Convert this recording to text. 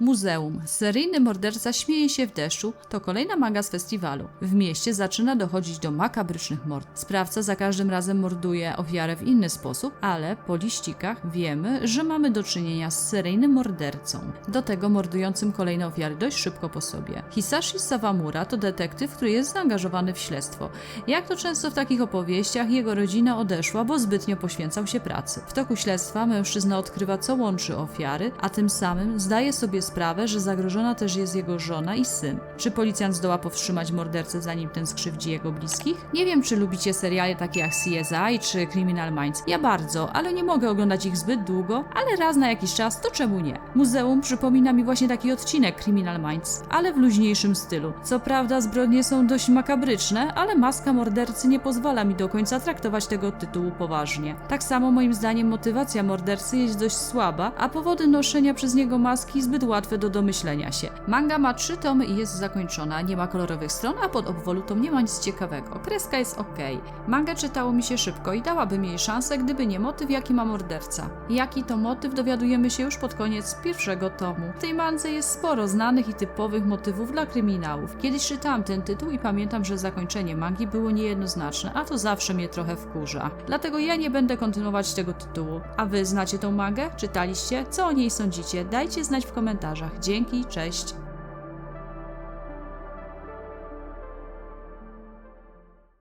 Muzeum. Seryjny morderca śmieje się w deszczu to kolejna manga z festiwalu. W mieście zaczyna dochodzić do makabrycznych mord. Sprawca za każdym razem morduje ofiarę w inny sposób, ale po liścikach wiemy, że mamy do czynienia z seryjnym mordercą. Do tego mordującym kolejne ofiary dość szybko po sobie. Hisashi Sawamura to detektyw, który jest zaangażowany w śledztwo. Jak to często w takich opowieściach, jego rodzina odeszła, bo zbytnio poświęcał się pracy. W toku śledztwa mężczyzna odkrywa, co łączy ofiary, a tym samym zdaje sobie sprawę, że zagrożona też jest jego żona i syn. Czy policjant zdoła powstrzymać mordercę, zanim ten skrzywdzi jego bliskich? Nie wiem, czy lubicie seriale takie jak CSI czy Criminal Minds. Ja bardzo, ale nie mogę oglądać ich zbyt długo, ale raz na jakiś czas, to czemu nie? Muzeum przypomina mi właśnie taki odcinek Criminal Minds, ale w luźniejszym stylu. Co prawda zbrodnie są dość makabryczne, ale maska mordercy nie pozwala mi do końca traktować tego tytułu poważnie. Tak samo moim zdaniem motywacja mordercy jest dość słaba, a powody noszenia przez niego maski zbyt łatwe do domyślenia się. Manga ma trzy tomy i jest zakończona, nie ma kolorowych stron, a pod obwolutą nie ma nic ciekawego. Kreska jest ok. Mangę czytało mi się szybko i dałabym jej szansę, gdyby nie motyw, jaki ma morderca. Jaki to motyw dowiadujemy się już pod koniec pierwszego tomu. W tej mandze jest sporo znanych i typowych motywów dla kryminałów. Kiedyś czytałam ten tytuł i pamiętam, że zakończenie mangi było niejednoznaczne, a to zawsze mnie trochę wkurza. Dlatego ja nie będę kontynuować tego tytułu. A wy znacie tą mangę? Czytaliście? Co o niej sądzicie? Dajcie znać w komentarzach. Dzięki, cześć.